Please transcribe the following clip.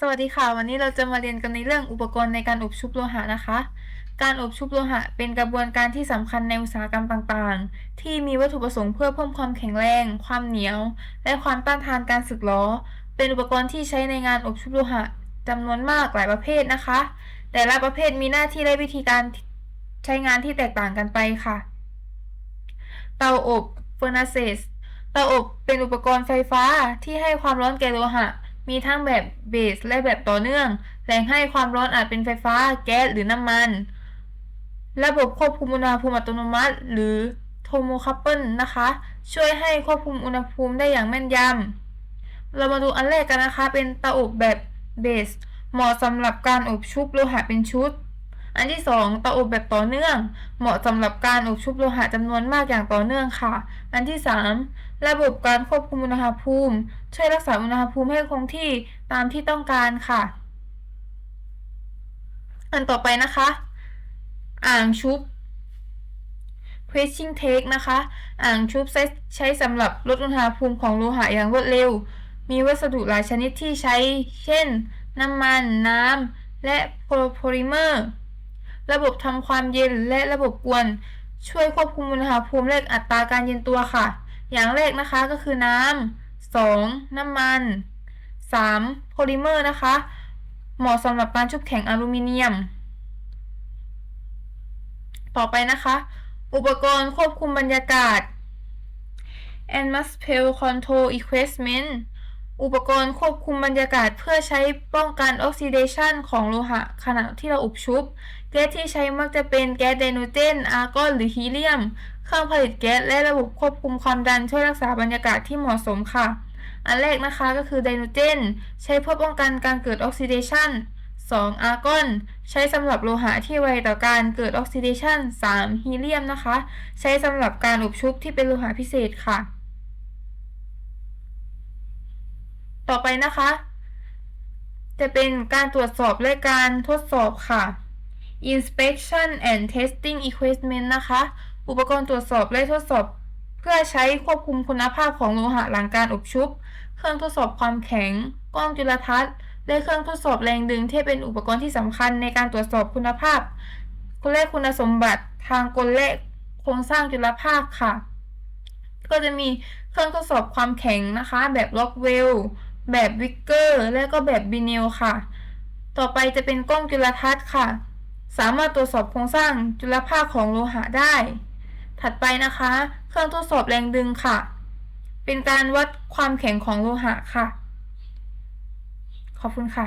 สวัสดีค่ะ วันนี้เราจะมาเรียนกันในเรื่องอุปกรณ์ในการอบชุบโลหะนะคะ การอบชุบโลหะเป็นกระบวนการที่สำคัญในอุตสาหกรรมต่างๆ ที่มีวัตถุประสงค์เพื่อเพิ่มความแข็งแรง ความเหนียว และความต้านทานการสึกหรอเป็นอุปกรณ์ที่ใช้ในงานอบชุบโลหะจำนวนมากหลายประเภทนะคะ แต่ละประเภทมีหน้าที่และวิธีการใช้งานที่แตกต่างกันไปค่ะ เตาอบ furnaces เตาอบเป็นอุปกรณ์ไฟฟ้าที่ให้ความร้อนแก่โลหะ มีทั้งแบบเบสและแบบต่อเนื่องแหล่งให้ความร้อนอาจเป็นไฟฟ้า แก๊สหรือน้ำมัน ระบบควบคุมอุณหภูมิอัตโนมัติ หรือโทโมคัพเปิลนะคะ ช่วยให้ควบคุมอุณหภูมิได้อย่างแม่นยำ เรามาดูอันแรกกันนะคะ เป็นเตาอบแบบเบส เหมาะสำหรับการอบชุบโลหะเป็นชุด อันที่สองเตาอบแบบต่อเนื่อง เหมาะสำหรับการอบชุบโลหะจำนวนมากอย่างต่อเนื่องค่ะ อันที่สามระบบการควบคุมอุณหภูมิ ช่วยรักษาอุณหภูมิให้คงที่ตามที่ต้องการค่ะ อันต่อไปนะคะ อ่างชุบ pressing take นะคะ อ่างชุบใช้ใช้สำหรับลดอุณหภูมิของโลหะอย่างรวดเร็ว มีวัสดุหลายชนิดที่ใช้ เช่น น้ำมัน น้ำ และโพลิเมอร์ ระบบทำความเย็นและระบบกวน ช่วยควบคุมอุณหภูมิและอัตราการเย็นตัวค่ะ อย่างแรกนะคะก็คือน้ำ 2. น้ำมัน 3. โพลิเมอร์นะคะ เหมาะสำหรับการชุบแข็งอลูมิเนียม ต่อไปนะคะ อุปกรณ์ควบคุมบรรยากาศ Atmosphere Control Equipment อุปกรณ์ควบคุมบรรยากาศเพื่อใช้ป้องกันออกซิเดชันของโลหะขณะที่เราอบชุบ แก๊สที่ใช้มักจะเป็นแก๊สไดโนเจน อาร์กอนหรือฮีเลียม เครื่องผลิตแก๊สและระบบควบคุมความดันช่วยรักษาบรรยากาศที่เหมาะสมค่ะ อันแรกนะคะก็คือไดโนเจน ใช้เพื่อป้องกันการเกิดออกซิเดชัน 2. อาร์กอน ใช้สำหรับโลหะที่ไวต่อการเกิดออกซิเดชัน 3. ฮีเลียมนะคะ ใช้สำหรับการอบชุบที่เป็นโลหะพิเศษค่ะ ต่อไปนะคะ จะเป็นการตรวจสอบและการทดสอบค่ะ inspection and testing equipment นะคะ อุปกรณ์ตรวจสอบและทดสอบ เพื่อใช้ควบคุมคุณภาพของโลหะหลังการอบชุบ เครื่องทดสอบความแข็ง กล้องจุลทรรศน์ และเครื่องทดสอบแรงดึงที่เป็นอุปกรณ์ที่สำคัญในการตรวจสอบคุณภาพและคุณสมบัติทางกลและโครงสร้างจุลภาคค่ะ ก็จะมีเครื่องทดสอบความแข็งนะคะ แบบล็อกเวล แบบวิกเกอร์และก็แบบบิเนลค่ะ ต่อไปจะเป็นกล้องจุลทรรศน์ค่ะ สามารถตรวจสอบโครงสร้างจุลภาคของโลหะได้ ถัดไปนะคะ เครื่องทดสอบแรงดึงค่ะ เป็นการวัดความแข็งของโลหะค่ะ ขอบคุณค่ะ